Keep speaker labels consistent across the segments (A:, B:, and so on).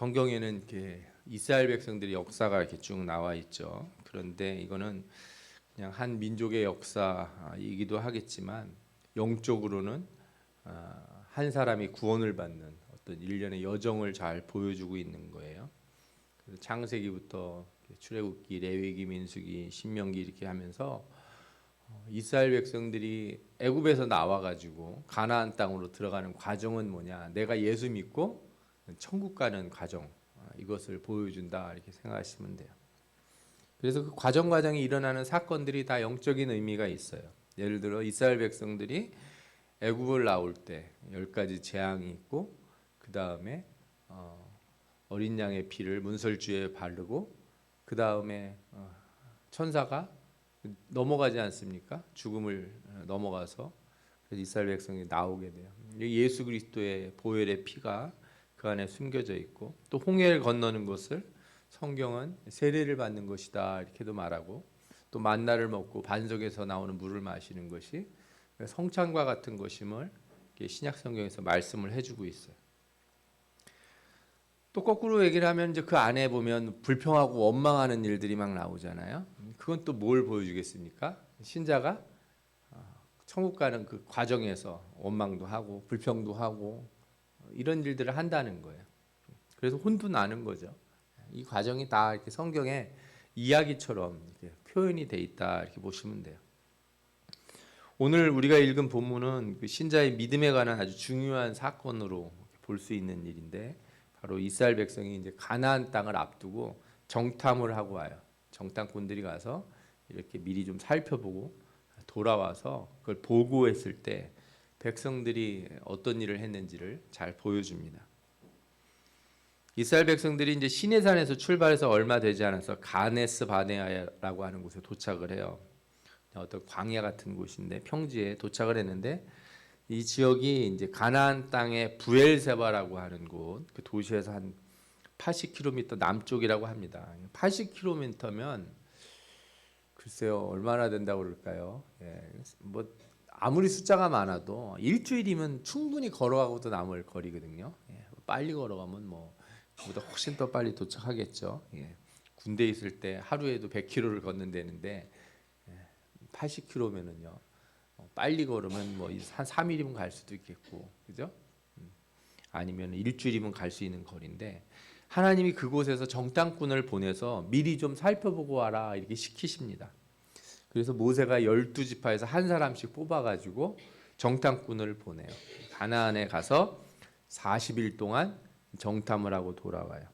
A: 성경에는 이렇게 이스라엘 백성들의 역사가 이렇게 쭉 나와 있죠. 그런데 이거는 그냥 한 민족의 역사이기도 하겠지만 영적으로는 아, 한 사람이 구원을 받는 어떤 일련의 여정을 잘 보여주고 있는 거예요. 창세기부터 출애굽기, 레위기, 민수기, 신명기 이렇게 하면서 어, 이스라엘 백성들이 애굽에서 나와 가지고 가나안 땅으로 들어가는 과정은 뭐냐? 내가 예수 믿고 천국 가는 과정 아, 이것을 보여준다 이렇게 생각하시면 돼요. 그래서 그 과정 과정에 일어나는 사건들이 다 영적인 의미가 있어요. 예를 들어 이스라엘 백성들이 애굽을 나올 때 열 가지 재앙이 있고 그 다음에 어, 어린 양의 피를 문설주에 바르고 그 다음에 어, 천사가 넘어가지 않습니까? 죽음을 어, 넘어가서 이스라엘 백성이 나오게 돼요. 예수 그리스도의 보혈의 피가 그 안에 숨겨져 있고 또 홍해를 건너는 것을 성경은 세례를 받는 것이다 이렇게도 말하고 또 만나를 먹고 반석에서 나오는 물을 마시는 것이 성찬과 같은 것임을 신약 성경에서 말씀을 해주고 있어요. 또 거꾸로 얘기를 하면 이제 그 안에 보면 불평하고 원망하는 일들이 막 나오잖아요. 그건 또 뭘 보여주겠습니까? 신자가 어, 천국 가는 그 과정에서 원망도 하고 불평도 하고 이런 일들을 한다는 거예요. 그래서 혼도 나는 거죠. 이 과정이 다 이렇게 성경에 이야기처럼 이렇게 표현이 돼 있다 이렇게 보시면 돼요. 오늘 우리가 읽은 본문은 그 신자의 믿음에 관한 아주 중요한 사건으로 볼 수 있는 일인데 바로 이스라엘 백성이 이제 가나안 땅을 앞두고 정탐을 하고 와요. 정탐꾼들이 가서 이렇게 미리 좀 살펴보고 돌아와서 그걸 보고했을 때 백성들이 어떤 일을 했는지를 잘 보여줍니다. 이스라엘 백성들이 이제 시내산에서 출발해서 얼마 되지 않아서 가네스 바네아라고 하는 곳에 도착을 해요. 어떤 광야 같은 곳인데 평지에 도착을 했는데 이 지역이 이제 가나안 땅의 부엘세바라고 하는 곳, 그 도시에서 한 80km 남쪽이라고 합니다. 80km면 글쎄요 얼마나 된다고 그럴까요? 예, 뭐 아무리 숫자가 많아도 일주일이면 충분히 걸어가고도 남을 거리거든요. 예, 빨리 걸어가면 뭐 그보다 훨씬 더 빨리 도착하겠죠. 예, 군대 있을 때 하루에도 100km를 걷는다는데 예, 80km면은요. 빨리 걸으면 뭐 한 3일이면 갈 수도 있겠고, 그죠? 음, 아니면 일주일이면 갈 수 있는 거리인데 하나님이 그곳에서 정탐꾼을 보내서 미리 좀 살펴보고 와라 이렇게 시키십니다. 그래서 모세가 열두 지파에서 한 사람씩 뽑아가지고 정탐꾼을 보내요. 가나안에 가서 40일 동안 정탐을 하고 돌아와요.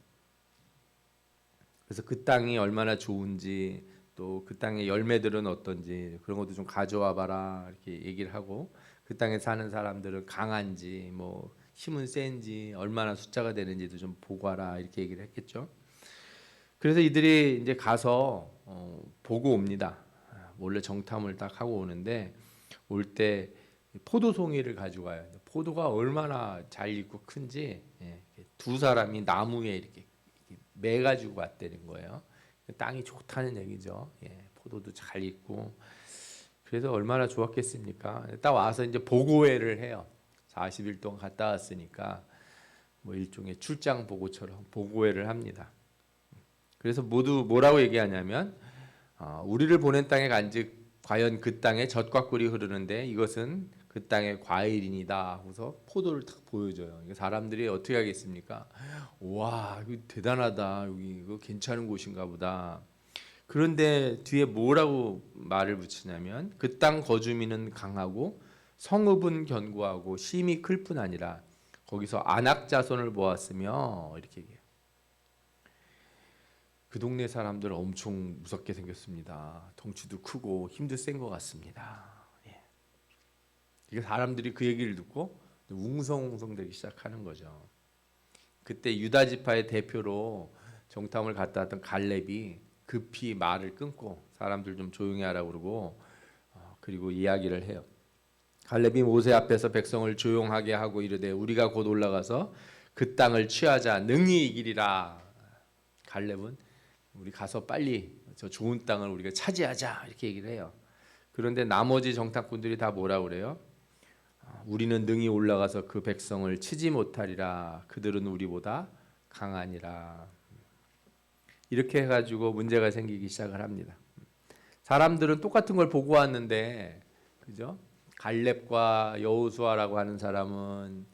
A: 그래서 그 땅이 얼마나 좋은지 또 그 땅의 열매들은 어떤지 그런 것도 좀 가져와 봐라 이렇게 얘기를 하고 그 땅에 사는 사람들은 강한지 뭐 힘은 센지 얼마나 숫자가 되는지도 좀 보고 와라 이렇게 얘기를 했겠죠. 그래서 이들이 이제 가서 어, 보고 옵니다. 몰래 정탐을 딱 하고 오는데 올 때 포도송이를 가지고 와요. 포도가 얼마나 잘 익고 큰지 예, 두 사람이 나무에 이렇게 매 가지고 왔다는 거예요. 땅이 좋다는 얘기죠. 예, 포도도 잘 익고 그래서 얼마나 좋았겠습니까? 딱 와서 이제 보고회를 해요. 40일 동안 갔다 왔으니까 뭐 일종의 출장 보고처럼 보고회를 합니다. 그래서 모두 뭐라고 얘기하냐면 어, 우리를 보낸 땅에 간즉 과연 그 땅에 젖과 꿀이 흐르는데 이것은 그 땅의 과일이니다 하고서 포도를 탁 보여줘요. 사람들이 어떻게 하겠습니까? 와, 이거 대단하다. 여기 이거 괜찮은 곳인가 보다. 그런데 뒤에 뭐라고 말을 붙이냐면 그 땅 거주민은 강하고 성읍은 견고하고 심이 클 뿐 아니라 거기서 안악 자손을 보았으며 이렇게 얘기해요. 그 동네 사람들 엄청 무섭게 생겼습니다. 덩치도 크고 힘도 센 것 같습니다. 예. 이게 사람들이 그 얘기를 듣고 웅성웅성되기 시작하는 거죠. 그때 유다 지파의 대표로 정탐을 갔다 왔던 갈렙이 급히 말을 끊고 사람들 좀 조용히 하라고 그러고 어, 그리고 이야기를 해요. 갈렙이 모세 앞에서 백성을 조용하게 하고 이르되 우리가 곧 올라가서 그 땅을 취하자 능히 이기리라. 갈렙은 우리 가서 빨리 저 좋은 땅을 우리가 차지하자 이렇게 얘기를 해요. 그런데 나머지 정탐꾼들이 다 뭐라 그래요? 우리는 능히 올라가서 그 백성을 치지 못하리라. 그들은 우리보다 강하니라. 이렇게 해가지고 문제가 생기기 시작을 합니다. 사람들은 똑같은 걸 보고 왔는데, 그죠? 갈렙과 여호수아라고 하는 사람은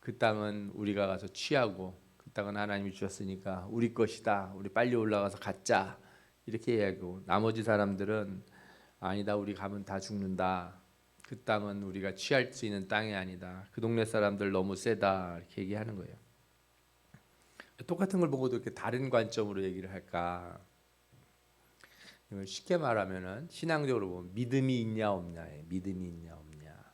A: 그 땅은 우리가 가서 취하고 그 땅은 하나님이 주셨으니까 우리 것이다. 우리 빨리 올라가서 갖자. 이렇게 이야기하고 나머지 사람들은 아니다. 우리 가면 다 죽는다. 그 땅은 우리가 취할 수 있는 땅이 아니다. 그 동네 사람들 너무 세다. 이렇게 얘기하는 거예요. 똑같은 걸 보고도 이렇게 다른 관점으로 얘기를 할까? 쉽게 말하면은 신앙적으로 보면 믿음이 있냐 없냐에 믿음이 있냐 없냐.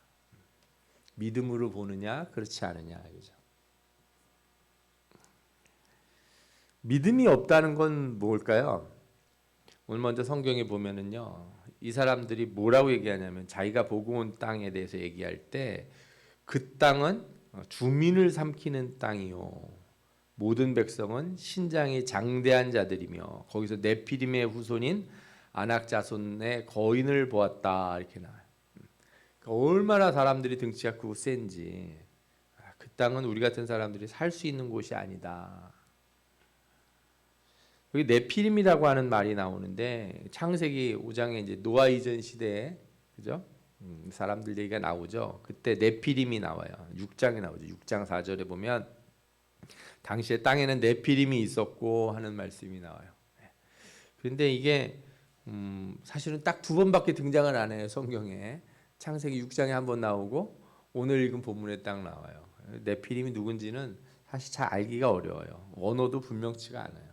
A: 믿음으로 보느냐 그렇지 않느냐 그죠? 믿음이 없다는 건 뭘까요? 오늘 먼저 성경에 보면은요. 이 사람들이 뭐라고 얘기하냐면 자기가 보고 온 땅에 대해서 얘기할 때 그 땅은 주민을 삼키는 땅이요. 모든 백성은 신장이 장대한 자들이며 거기서 네피림의 후손인 아낙 자손의 거인을 보았다 이렇게 나와요. 그러니까 얼마나 사람들이 등치가 크고 센지 아, 그 땅은 우리 같은 사람들이 살 수 있는 곳이 아니다. 여기 네피림이라고 하는 말이 나오는데 창세기 5장에 이제 노아 이전 시대에 그죠? 음, 사람들 얘기가 나오죠. 그때 네피림이 나와요. 6장에 나오죠. 6장 4절에 보면 당시에 땅에는 네피림이 있었고 하는 말씀이 나와요. 네. 그런데 이게 음, 사실은 딱 두 번밖에 등장을 안 해요 성경에 창세기 6장에 한 번 나오고 오늘 읽은 본문에 딱 나와요. 네피림이 누군지는 사실 잘 알기가 어려워요. 언어도 분명치가 않아요.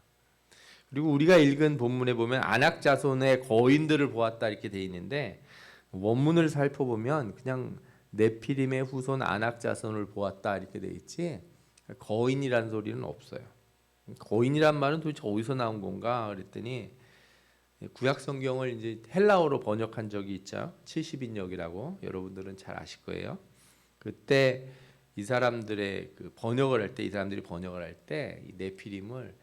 A: 그리고 우리가 읽은 본문에 보면 안악 자손의 거인들을 보았다 이렇게 돼 있는데 원문을 살펴보면 그냥 네피림의 후손 안악 자손을 보았다 이렇게 돼 있지 거인이라는 소리는 없어요. 거인이란 말은 도대체 어디서 나온 건가 그랬더니 구약 성경을 이제 헬라어로 번역한 적이 있죠. 70인역이라고 여러분들은 잘 아실 거예요. 그때 이 사람들의 그 번역을 할 때 이 사람들이 번역을 할 때 이 네피림을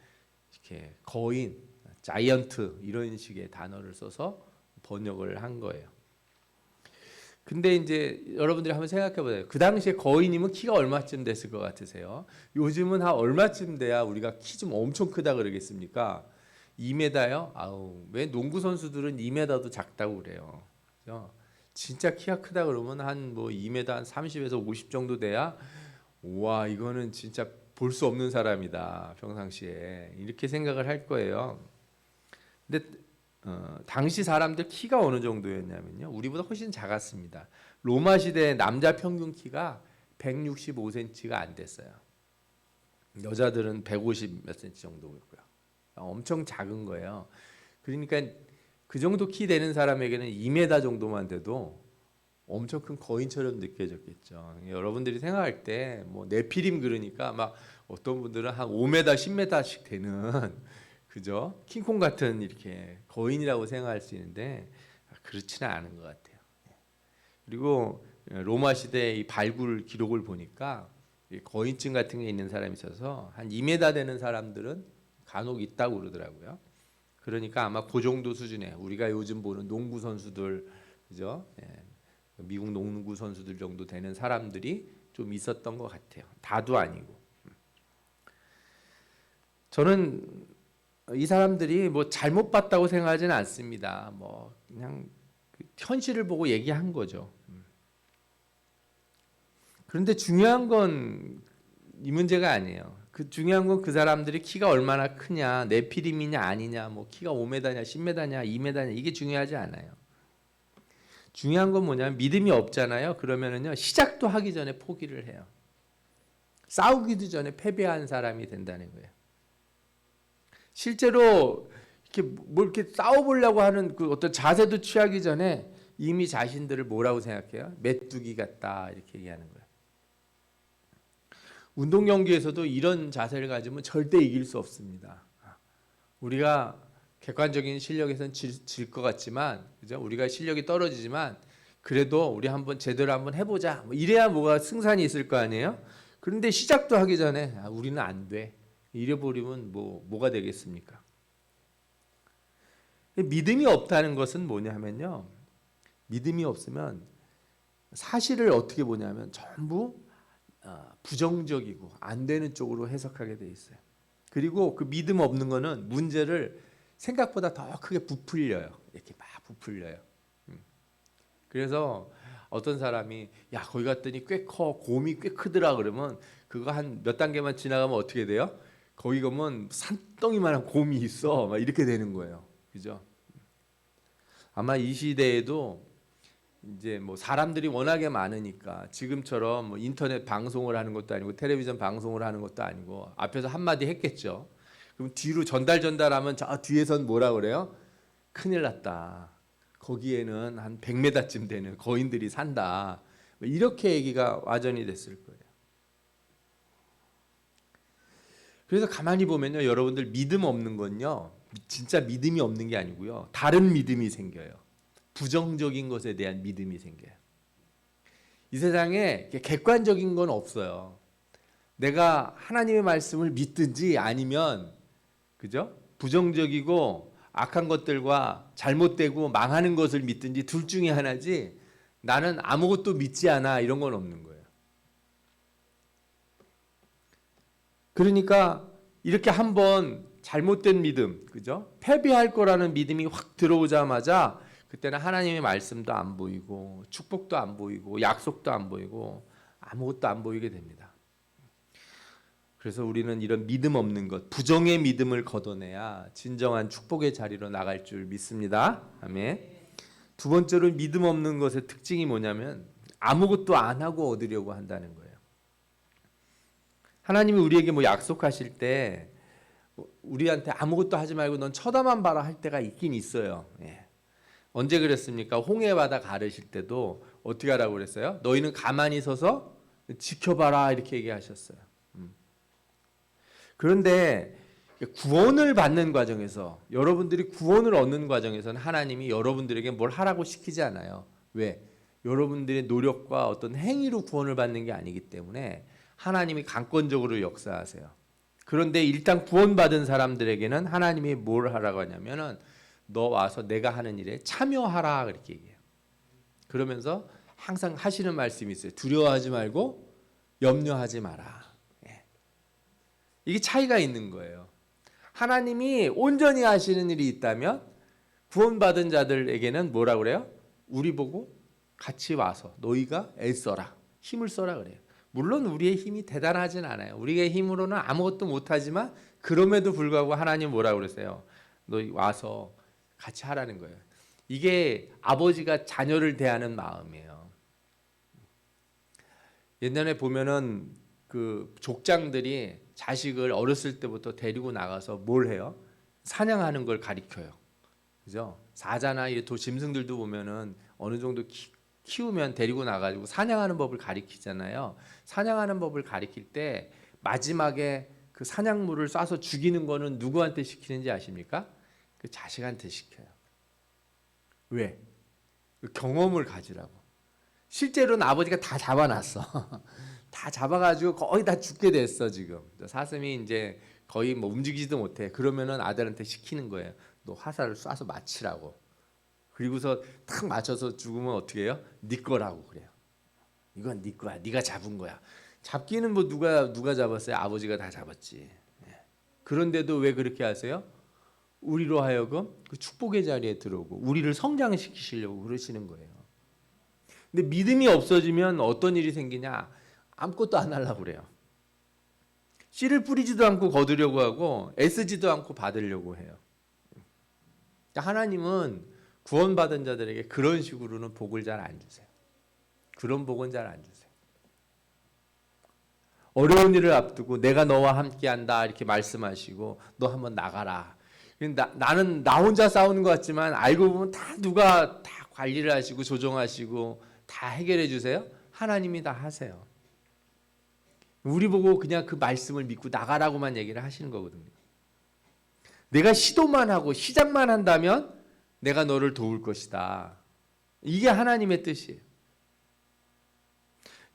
A: 이렇게 거인, 자이언트 이런 식의 단어를 써서 번역을 한 거예요. 근데 이제 여러분들이 한번 생각해 보세요. 그 당시에 거인이면 키가 얼마쯤 됐을 것 같으세요? 요즘은 한 얼마쯤 돼야 우리가 키 좀 엄청 크다 그러겠습니까? 2m요? 아우 왜 농구 선수들은 2m도 작다고 그래요. 그죠? 진짜 키가 크다 그러면 한 뭐 2m 한 30에서 50 정도 돼야 와 이거는 진짜 볼 수 없는 사람이다 평상시에 이렇게 생각을 할 거예요. 근데 어, 당시 사람들 키가 어느 정도였냐면요. 우리보다 훨씬 작았습니다. 로마 시대 남자 평균 키가 165cm가 안 됐어요. 여자들은 150몇 cm 정도였고요. 엄청 작은 거예요. 그러니까 그 정도 키 되는 사람에게는 2m 정도만 돼도 엄청 큰 거인처럼 느껴졌겠죠. 여러분들이 생각할 때 뭐 네피림 그러니까 막 어떤 분들은 한 5m, 10m씩 되는 그죠? 킹콩 같은 이렇게 거인이라고 생각할 수 있는데 그렇지는 않은 것 같아요. 그리고 로마 시대의 이 발굴 기록을 보니까 거인증 같은 게 있는 사람이 있어서 한 2m 되는 사람들은 간혹 있다고 그러더라고요. 그러니까 아마 그 정도 수준에 우리가 요즘 보는 농구 선수들 그죠? 예, 미국 농구 선수들 정도 되는 사람들이 좀 있었던 것 같아요. 다도 아니고. 저는 이 사람들이 뭐 잘못 봤다고 생각하지는 않습니다. 뭐 그냥 그 현실을 보고 얘기한 거죠. 그런데 중요한 건 이 문제가 아니에요. 그 중요한 건 그 사람들이 키가 얼마나 크냐, 네피림이냐 아니냐, 뭐 키가 5m냐, 10m냐, 2m냐 이게 중요하지 않아요. 중요한 건 뭐냐면 믿음이 없잖아요. 그러면은요 시작도 하기 전에 포기를 해요. 싸우기도 전에 패배한 사람이 된다는 거예요. 실제로 이렇게 뭐 이렇게 싸워보려고 하는 그 어떤 자세도 취하기 전에 이미 자신들을 뭐라고 생각해요? 메뚜기 같다 이렇게 얘기하는 거예요. 운동 경기에서도 이런 자세를 가지면 절대 이길 수 없습니다. 우리가 객관적인 실력에서는 질것 같지만, 그죠? 우리가 실력이 떨어지지만 그래도 우리 한번 제대로 한번 해보자. 뭐 이래야 뭐가 승산이 있을 거 아니에요? 그런데 시작도 하기 전에 아, 우리는 안 돼. 이래버리면 뭐 뭐가 되겠습니까? 믿음이 없다는 것은 뭐냐면요. 믿음이 없으면 사실을 어떻게 보냐면 전부 어, 부정적이고 안 되는 쪽으로 해석하게 돼 있어요. 그리고 그 믿음 없는 거는 문제를 생각보다 더 크게 부풀려요. 이렇게 막 부풀려요. 음. 그래서 어떤 사람이 야 거기 갔더니 꽤 커 곰이 꽤 크더라 그러면 그거 한 몇 단계만 지나가면 어떻게 돼요? 거기 가면 산덩이만한 곰이 있어 막 이렇게 되는 거예요. 그죠? 아마 이 시대에도 이제 뭐 사람들이 워낙에 많으니까 지금처럼 뭐 인터넷 방송을 하는 것도 아니고 텔레비전 방송을 하는 것도 아니고 앞에서 한마디 했겠죠. 그럼 뒤로 전달 전달하면 저 뒤에선 뭐라 그래요? 큰일 났다. 거기에는 한 100m쯤 되는 거인들이 산다. 뭐 이렇게 얘기가 와전이 됐을 거예요. 그래서 가만히 보면요, 여러분들 믿음 없는 건요, 진짜 믿음이 없는 게 아니고요, 다른 믿음이 생겨요. 부정적인 것에 대한 믿음이 생겨요. 이 세상에 객관적인 건 없어요. 내가 하나님의 말씀을 믿든지 아니면 그죠? 부정적이고 악한 것들과 잘못되고 망하는 것을 믿든지 둘 중에 하나지 나는 아무것도 믿지 않아 이런 건 없는 거예요. 그러니까 이렇게 한번 잘못된 믿음, 그죠? 패배할 거라는 믿음이 확 들어오자마자 그때는 하나님의 말씀도 안 보이고 축복도 안 보이고 약속도 안 보이고 아무것도 안 보이게 됩니다. 그래서 우리는 이런 믿음 없는 것, 부정의 믿음을 걷어내야 진정한 축복의 자리로 나갈 줄 믿습니다. 아멘. 두 번째로 믿음 없는 것의 특징이 뭐냐면 아무것도 안 하고 얻으려고 한다는 거예요. 하나님이 우리에게 뭐 약속하실 때 우리한테 아무것도 하지 말고 넌 쳐다만 봐라 할 때가 있긴 있어요. 예. 언제 그랬습니까? 홍해 바다 가르실 때도 어떻게 하라고 그랬어요? 너희는 가만히 서서 지켜봐라 이렇게 얘기하셨어요. 음. 그런데 구원을 받는 과정에서 여러분들이 구원을 얻는 과정에서는 하나님이 여러분들에게 뭘 하라고 시키지 않아요. 왜? 여러분들의 노력과 어떤 행위로 구원을 받는 게 아니기 때문에 하나님이 강권적으로 역사하세요. 그런데 일단 구원받은 사람들에게는 하나님이 뭘 하라고 하냐면은 너 와서 내가 하는 일에 참여하라 그렇게 얘기해요. 그러면서 항상 하시는 말씀이 있어요. 두려워하지 말고 염려하지 마라. 예. 이게 차이가 있는 거예요. 하나님이 온전히 하시는 일이 있다면 구원받은 자들에게는 뭐라 그래요? 우리 보고 같이 와서 너희가 애써라. 힘을 써라 그래요. 물론 우리의 힘이 대단하진 않아요. 우리의 힘으로는 아무것도 못하지만 그럼에도 불구하고 하나님 뭐라 그러세요? 너희 와서 같이 하라는 거예요. 이게 아버지가 자녀를 대하는 마음이에요. 옛날에 보면은 그 족장들이 자식을 어렸을 때부터 데리고 나가서 뭘 해요? 사냥하는 걸 가리켜요. 그죠? 사자나 이 짐승들도 보면은 어느 정도 키, 키우면 데리고 나가지고 사냥하는 법을 가리키잖아요. 사냥하는 법을 가리킬 때 마지막에 그 사냥물을 쏴서 죽이는 거는 누구한테 시키는지 아십니까? 그 자식한테 시켜요. 왜? 그 경험을 가지라고. 실제로는 아버지가 다 잡아놨어. 다 잡아가지고 거의 다 죽게 됐어 지금. 사슴이 이제 거의 뭐 움직이지도 못해. 그러면은 아들한테 시키는 거예요. 너 화살을 쏴서 맞히라고. 그리고서 탁 맞춰서 죽으면 어떻게 해요? 네 거라고 그래요. 이건 네 거야. 네가 잡은 거야. 잡기는 뭐 누가 누가 잡았어요? 아버지가 다 잡았지. 예. 그런데도 왜 그렇게 하세요? 우리로 하여금 그 축복의 자리에 들어오고 우리를 성장시키시려고 그러시는 거예요. 근데 믿음이 없어지면 어떤 일이 생기냐? 아무것도 안 하려고 그래요. 씨를 뿌리지도 않고 거두려고 하고 애쓰지도 않고 받으려고 해요. 그러니까 하나님은 구원받은 자들에게 그런 식으로는 복을 잘 안 주세요. 그런 복은 잘 안 주세요. 어려운 일을 앞두고 내가 너와 함께한다 이렇게 말씀하시고 너 한번 나가라. 나, 나는 나 혼자 싸우는 것 같지만 알고 보면 다 누가 다 관리를 하시고 조정하시고 다 해결해 주세요. 하나님이 다 하세요. 우리 보고 그냥 그 말씀을 믿고 나가라고만 얘기를 하시는 거거든요. 내가 시도만 하고 시작만 한다면 내가 너를 도울 것이다. 이게 하나님의 뜻이에요.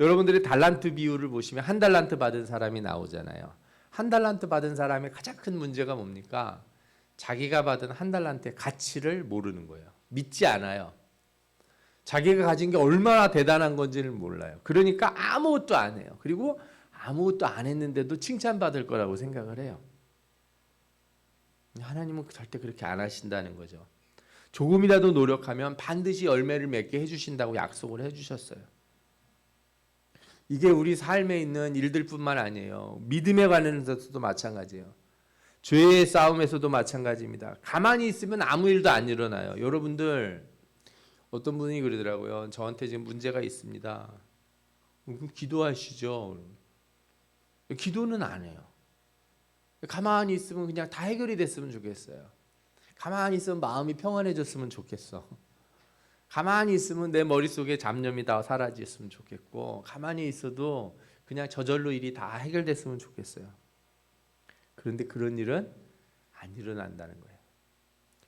A: 여러분들이 달란트 비율을 보시면 한 달란트 받은 사람이 나오잖아요. 한 달란트 받은 사람의 가장 큰 문제가 뭡니까? 자기가 받은 한 달란트의 가치를 모르는 거예요. 믿지 않아요. 자기가 가진 게 얼마나 대단한 건지를 몰라요. 그러니까 아무것도 안 해요. 그리고 아무것도 안 했는데도 칭찬받을 거라고 생각을 해요. 하나님은 절대 그렇게 안 하신다는 거죠. 조금이라도 노력하면 반드시 열매를 맺게 해주신다고 약속을 해주셨어요. 이게 우리 삶에 있는 일들뿐만 아니에요. 믿음에 관련해서도 마찬가지예요. 죄의 싸움에서도 마찬가지입니다. 가만히 있으면 아무 일도 안 일어나요. 여러분들 어떤 분이 그러더라고요. 저한테 지금 문제가 있습니다. 기도하시죠. 기도는 안 해요. 가만히 있으면 그냥 다 해결이 됐으면 좋겠어요. 가만히 있으면 마음이 평안해졌으면 좋겠어. 가만히 있으면 내 머릿속에 잡념이 다 사라졌으면 좋겠고 가만히 있어도 그냥 저절로 일이 다 해결됐으면 좋겠어요. 그런데 그런 일은 안 일어난다는 거예요.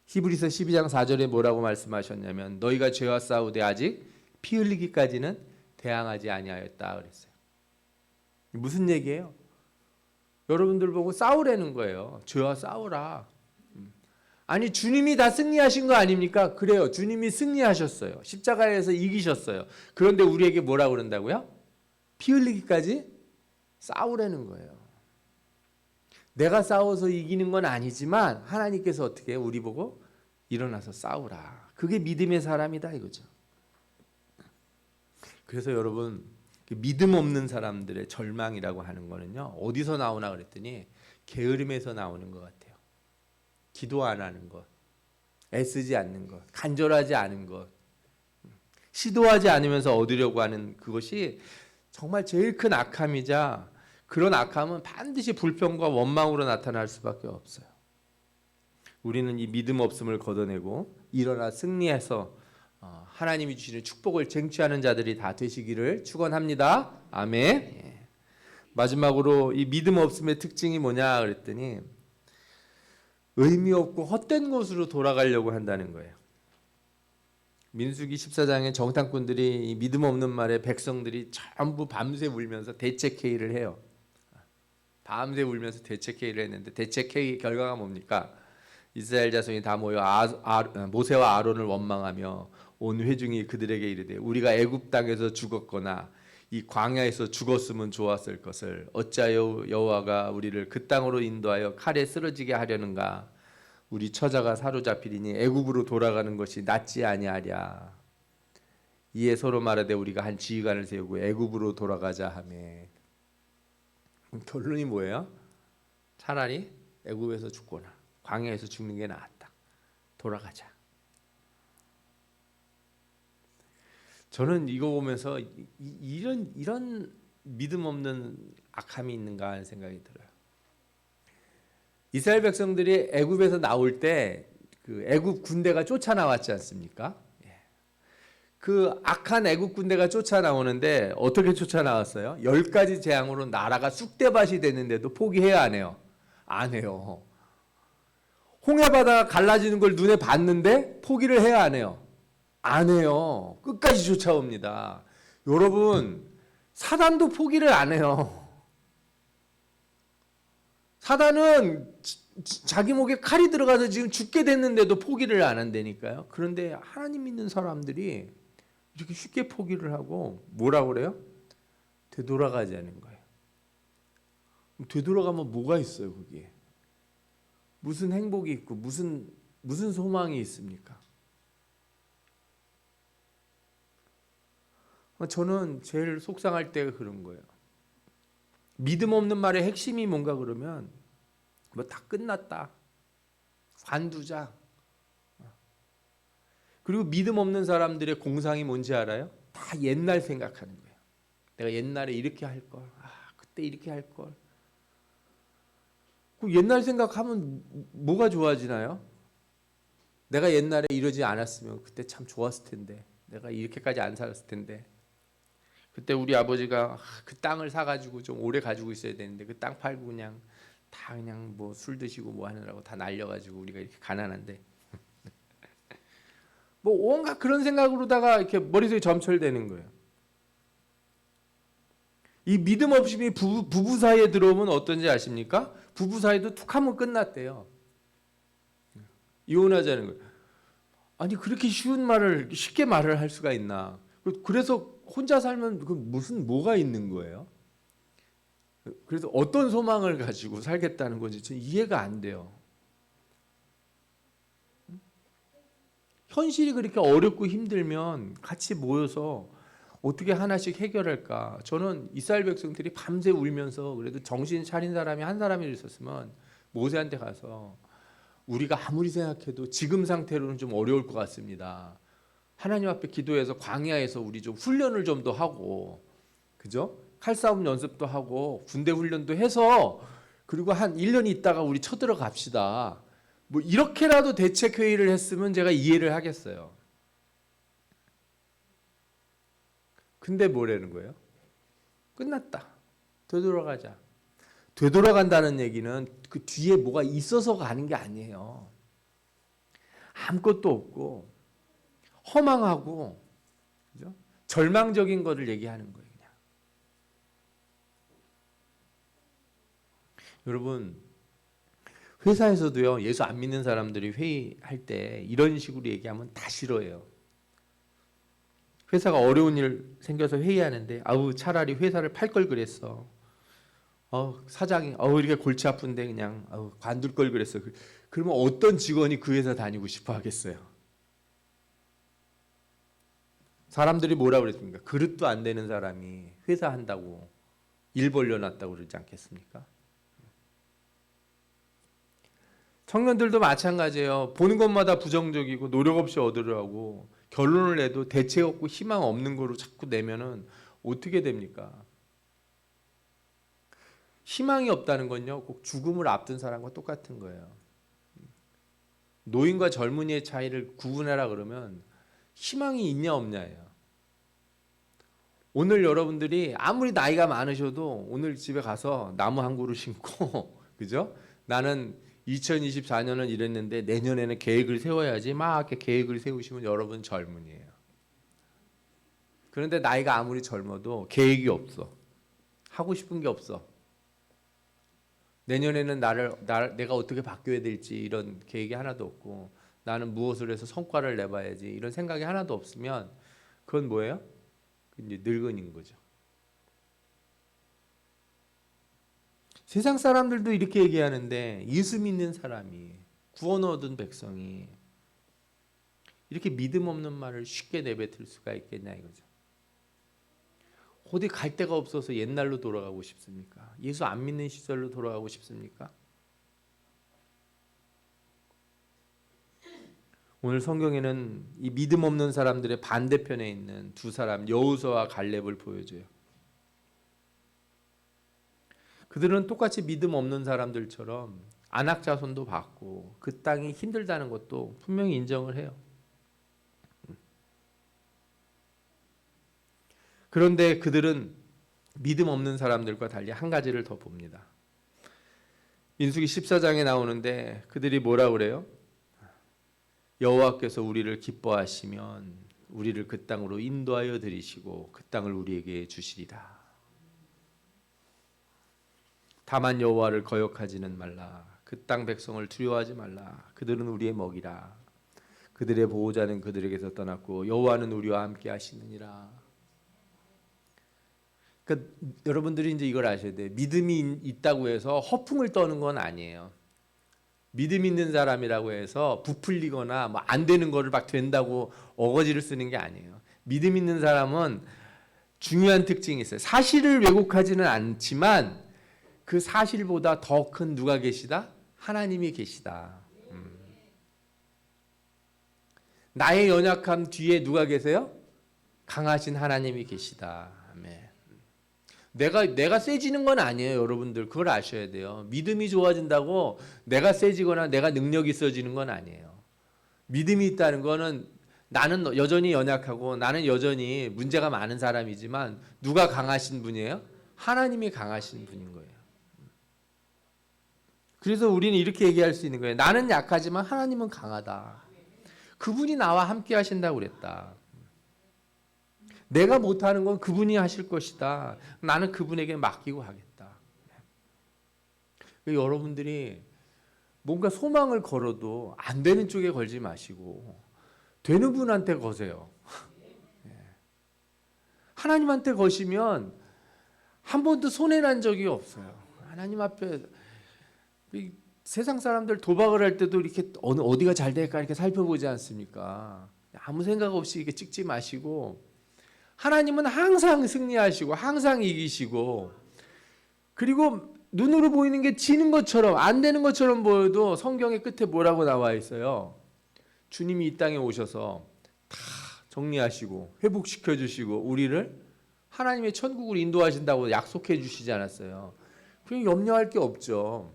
A: 히브리서 12장 4절에 뭐라고 말씀하셨냐면 너희가 죄와 싸우되 아직 피 흘리기까지는 대항하지 아니하였다 그랬어요. 무슨 얘기예요? 여러분들 보고 싸우라는 거예요. 죄와 싸우라. 아니 주님이 다 승리하신 거 아닙니까? 그래요. 주님이 승리하셨어요. 십자가에서 이기셨어요. 그런데 우리에게 뭐라 그런다고요? 피 흘리기까지 싸우라는 거예요. 내가 싸워서 이기는 건 아니지만 하나님께서 어떻게? 우리 보고 일어나서 싸우라. 그게 믿음의 사람이다 이거죠. 그래서 여러분 그 믿음 없는 사람들의 절망이라고 하는 거는요 어디서 나오나 그랬더니 게으름에서 나오는 것 같아요. 기도 안 하는 것, 애쓰지 않는 것, 간절하지 않은 것, 시도하지 않으면서 얻으려고 하는 그것이 정말 제일 큰 악함이자 그런 악함은 반드시 불평과 원망으로 나타날 수밖에 없어요. 우리는 이 믿음 없음을 걷어내고 일어나 승리해서 어, 하나님이 주시는 축복을 쟁취하는 자들이 다 되시기를 축원합니다. 아멘. 예. 마지막으로 이 믿음 없음의 특징이 뭐냐 그랬더니 의미 없고 헛된 곳으로 돌아가려고 한다는 거예요. 민수기 14장에 정탐꾼들이 이 믿음 없는 말에 백성들이 전부 밤새 울면서 대책 회의를 해요. 밤새 울면서 대책 회의를 했는데 대책 회의 결과가 뭡니까? 이스라엘 자손이 다 모여 아, 아, 모세와 아론을 원망하며 온 회중이 그들에게 이르되 우리가 애굽 땅에서 죽었거나 이 광야에서 죽었으면 좋았을 것을 어찌하여 여호와가 우리를 그 땅으로 인도하여 칼에 쓰러지게 하려는가 우리 처자가 사로잡히리니 애굽으로 돌아가는 것이 낫지 아니하랴 이에 서로 말하되 우리가 한 지휘관을 세우고 애굽으로 돌아가자 하매 결론이 뭐예요? 차라리 애굽에서 죽거나 광야에서 죽는 게 나았다. 돌아가자. 저는 이거 보면서 이, 이런 이런 믿음 없는 악함이 있는가 하는 생각이 들어요. 이스라엘 백성들이 애굽에서 나올 때 그 애굽 군대가 쫓아 나왔지 않습니까? 예. 그 악한 애굽 군대가 쫓아 나오는데 어떻게 쫓아 나왔어요? 열 가지 재앙으로 나라가 쑥대밭이 됐는데도 포기해야 안 해요. 안 해요. 홍해 바다가 갈라지는 걸 눈에 봤는데 포기를 해야 안 해요. 안 해요. 끝까지 쫓아옵니다. 여러분, 사단도 포기를 안 해요. 사단은 자기 목에 칼이 들어가서 지금 죽게 됐는데도 포기를 안 한다니까요. 그런데 하나님 믿는 사람들이 이렇게 쉽게 포기를 하고 뭐라 그래요? 되돌아가자는 거예요. 되돌아가면 뭐가 있어요, 거기에? 무슨 행복이 있고 무슨 무슨 소망이 있습니까? 저는 제일 속상할 때가 그런 거예요. 믿음 없는 말의 핵심이 뭔가 그러면 뭐 다 끝났다. 관두자. 그리고 믿음 없는 사람들의 공상이 뭔지 알아요? 다 옛날 생각하는 거예요. 내가 옛날에 이렇게 할 걸. 아, 그때 이렇게 할 걸. 그 옛날 생각하면 뭐가 좋아지나요? 내가 옛날에 이러지 않았으면 그때 참 좋았을 텐데. 내가 이렇게까지 안 살았을 텐데. 그때 우리 아버지가 그 땅을 사가지고 좀 오래 가지고 있어야 되는데 그 땅 팔고 그냥 다 그냥 뭐 술 드시고 뭐 하느라고 다 날려가지고 우리가 이렇게 가난한데 뭐 온갖 그런 생각으로다가 이렇게 머릿속에 점철되는 거예요. 이 믿음 없음이 부부, 부부 사이에 들어오면 어떤지 아십니까? 부부 사이도 툭 하면 끝났대요. 이혼하자는 거예요. 아니 그렇게 쉬운 말을 쉽게 말을 할 수가 있나? 그래서 혼자 살면 그 무슨 뭐가 있는 거예요? 그래서 어떤 소망을 가지고 살겠다는 건지 전 이해가 안 돼요. 현실이 그렇게 어렵고 힘들면 같이 모여서 어떻게 하나씩 해결할까? 저는 이스라엘 백성들이 밤새 울면서 그래도 정신 차린 사람이 한 사람이 있었으면 모세한테 가서 우리가 아무리 생각해도 지금 상태로는 좀 어려울 것 같습니다. 하나님 앞에 기도해서 광야에서 우리 좀 훈련을 좀 더 하고 그죠? 칼싸움 연습도 하고 군대 훈련도 해서 그리고 한 1년 있다가 우리 쳐들어 갑시다. 뭐 이렇게라도 대책 회의를 했으면 제가 이해를 하겠어요. 근데 뭐라는 거예요? 끝났다. 되돌아가자. 되돌아간다는 얘기는 그 뒤에 뭐가 있어서 가는 게 아니에요. 아무것도 없고 허망하고 그죠? 절망적인 것을 얘기하는 거예요. 그냥. 여러분 회사에서도요 예수 안 믿는 사람들이 회의할 때 이런 식으로 얘기하면 다 싫어해요. 회사가 어려운 일 생겨서 회의하는데 아우 차라리 회사를 팔 걸 그랬어. 어 사장이 어우 이렇게 골치 아픈데 그냥 아우 관둘 걸 그랬어. 그- 그러면 어떤 직원이 그 회사 다니고 싶어 하겠어요. 사람들이 뭐라 그랬습니까? 그릇도 안 되는 사람이 회사 한다고 일 벌려놨다고 그러지 않겠습니까? 청년들도 마찬가지예요. 보는 것마다 부정적이고 노력 없이 얻으려고 결론을 내도 대책 없고 희망 없는 거로 자꾸 내면은 어떻게 됩니까? 희망이 없다는 건요, 꼭 죽음을 앞둔 사람과 똑같은 거예요. 노인과 젊은이의 차이를 구분해라 그러면 희망이 있냐 없냐예요. 오늘 여러분들이 아무리 나이가 많으셔도 오늘 집에 가서 나무 한 그루 심고 그죠? 나는 2024년은 이랬는데 내년에는 계획을 세워야지 막 이렇게 계획을 세우시면 여러분 젊은이에요. 그런데 나이가 아무리 젊어도 계획이 없어. 하고 싶은 게 없어. 내년에는 나를 나, 내가 어떻게 바뀌어야 될지 이런 계획이 하나도 없고 나는 무엇을 해서 성과를 내봐야지 이런 생각이 하나도 없으면 그건 뭐예요? 이제 늙은인 거죠. 세상 사람들도 이렇게 얘기하는데 예수 믿는 사람이 구원 얻은 백성이 이렇게 믿음 없는 말을 쉽게 내뱉을 수가 있겠냐 이거죠. 어디 갈 데가 없어서 옛날로 돌아가고 싶습니까? 예수 안 믿는 시절로 돌아가고 싶습니까? 오늘 성경에는 이 믿음 없는 사람들의 반대편에 있는 두 사람 여우서와 갈렙을 보여줘요. 그들은 똑같이 믿음 없는 사람들처럼 안악자손도 받고 그 땅이 힘들다는 것도 분명히 인정을 해요. 그런데 그들은 믿음 없는 사람들과 달리 한 가지를 더 봅니다. 민수기 14장에 나오는데 그들이 뭐라 그래요? 여호와께서 우리를 기뻐하시면 우리를 그 땅으로 인도하여 들이시고 그 땅을 우리에게 주시리라. 다만 여호와를 거역하지는 말라. 그 땅 백성을 두려워하지 말라. 그들은 우리의 먹이라. 그들의 보호자는 그들에게서 떠났고 여호와는 우리와 함께 하시느니라. 그러니까 여러분들이 이제 이걸 아셔야 돼요. 믿음이 있다고 해서 허풍을 떠는 건 아니에요. 믿음 있는 사람이라고 해서 부풀리거나 뭐 안 되는 거를 막 된다고 어거지를 쓰는 게 아니에요. 믿음 있는 사람은 중요한 특징이 있어요. 사실을 왜곡하지는 않지만 그 사실보다 더 큰 누가 계시다? 하나님이 계시다. 음. 나의 연약함 뒤에 누가 계세요? 강하신 하나님이 계시다. 아멘. 내가 내가 세지는 건 아니에요, 여러분들. 그걸 아셔야 돼요. 믿음이 좋아진다고 내가 세지거나 내가 능력이 있어지는 건 아니에요. 믿음이 있다는 거는 나는 여전히 연약하고 나는 여전히 문제가 많은 사람이지만 누가 강하신 분이에요? 하나님이 강하신 분인 거예요. 그래서 우리는 이렇게 얘기할 수 있는 거예요. 나는 약하지만 하나님은 강하다. 그분이 나와 함께 하신다고 그랬다. 내가 못하는 건 그분이 하실 것이다. 나는 그분에게 맡기고 하겠다. 여러분들이 뭔가 소망을 걸어도 안 되는 쪽에 걸지 마시고 되는 분한테 거세요. 예. 하나님한테 거시면 한 번도 손해 난 적이 없어요. 하나님 앞에 세상 사람들 도박을 할 때도 이렇게 어디가 잘 될까 이렇게 살펴보지 않습니까? 아무 생각 없이 이렇게 찍지 마시고 하나님은 항상 승리하시고 항상 이기시고 그리고 눈으로 보이는 게 지는 것처럼 안 되는 것처럼 보여도 성경의 끝에 뭐라고 나와 있어요? 주님이 이 땅에 오셔서 다 정리하시고 회복시켜 주시고 우리를 하나님의 천국을 인도하신다고 약속해 주시지 않았어요. 그럼 염려할 게 없죠.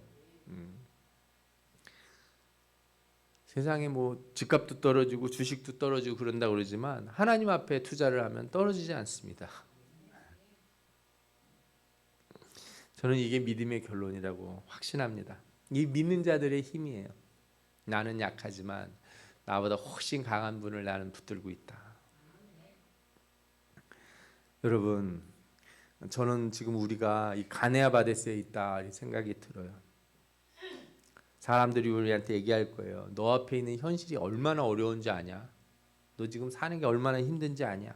A: 세상에 뭐 집값도 떨어지고 주식도 떨어지고 그런다 그러지만 하나님 앞에 투자를 하면 떨어지지 않습니다. 저는 이게 믿음의 결론이라고 확신합니다. 이 믿는 자들의 힘이에요. 나는 약하지만 나보다 훨씬 강한 분을 나는 붙들고 있다. 여러분, 저는 지금 우리가 이 가네아 바데스에 있다 이 생각이 들어요. 사람들이 우리한테 얘기할 거예요. 너 앞에 있는 현실이 얼마나 어려운지 아냐? 너 지금 사는 게 얼마나 힘든지 아냐?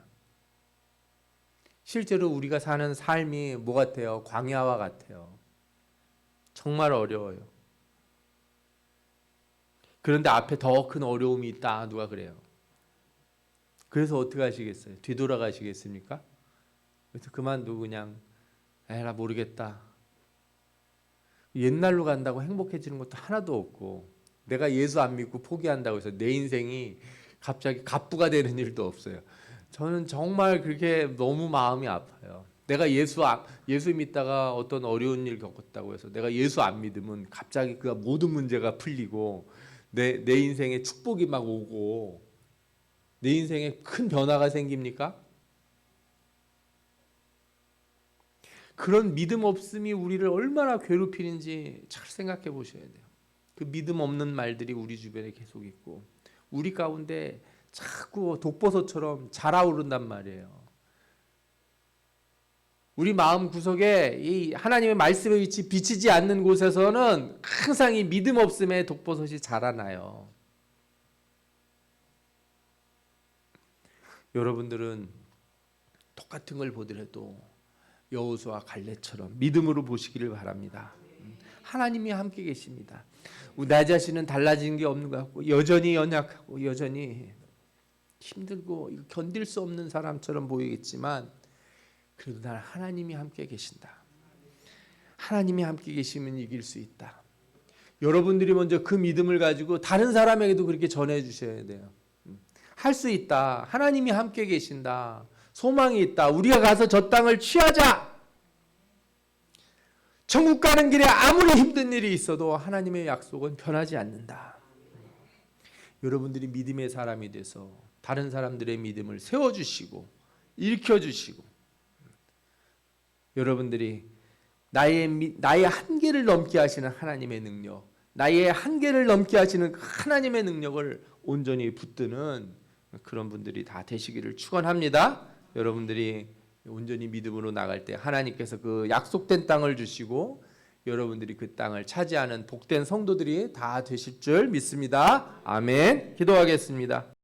A: 실제로 우리가 사는 삶이 뭐 같아요? 광야와 같아요. 정말 어려워요. 그런데 앞에 더 큰 어려움이 있다. 누가 그래요? 그래서 어떻게 하시겠어요? 뒤돌아가시겠습니까? 그래서 그만두고 그냥 에라 모르겠다. 옛날로 간다고 행복해지는 것도 하나도 없고 내가 예수 안 믿고 포기한다고 해서 내 인생이 갑자기 갑부가 되는 일도 없어요. 저는 정말 그렇게 너무 마음이 아파요. 내가 예수 안- 예수 믿다가 어떤 어려운 일 겪었다고 해서 내가 예수 안 믿으면 갑자기 그 모든 문제가 풀리고 내 내 인생에 축복이 막 오고 내 인생에 큰 변화가 생깁니까? 그런 믿음 없음이 우리를 얼마나 괴롭히는지 잘 생각해 보셔야 돼요. 그 믿음 없는 말들이 우리 주변에 계속 있고 우리 가운데 자꾸 독버섯처럼 자라오른단 말이에요. 우리 마음 구석에 이 하나님의 말씀의 위치 비치지 않는 곳에서는 항상 이 믿음 없음의 독버섯이 자라나요. 여러분들은 똑같은 걸 보더라도 여호수아 갈렙처럼 믿음으로 보시기를 바랍니다. 하나님이 함께 계십니다. 나 자신은 달라진 게 없는 것 같고 여전히 연약하고 여전히 힘들고 견딜 수 없는 사람처럼 보이겠지만 그래도 난 하나님이 함께 계신다. 하나님이 함께 계시면 이길 수 있다. 여러분들이 먼저 그 믿음을 가지고 다른 사람에게도 그렇게 전해 주셔야 돼요. 할 수 있다. 하나님이 함께 계신다. 소망이 있다. 우리가 가서 저 땅을 취하자. 천국 가는 길에 아무리 힘든 일이 있어도 하나님의 약속은 변하지 않는다. 여러분들이 믿음의 사람이 돼서 다른 사람들의 믿음을 세워주시고 일으켜주시고 여러분들이 나의 미- 나의 한계를 넘게 하시는 하나님의 능력, 나의 한계를 넘게 하시는 그 하나님의 능력을 온전히 붙드는 그런 분들이 다 되시기를 축원합니다. 여러분들이 온전히 믿음으로 나갈 때 하나님께서 그 약속된 땅을 주시고 여러분들이 그 땅을 차지하는 복된 성도들이 다 되실 줄 믿습니다. 아멘. 기도하겠습니다.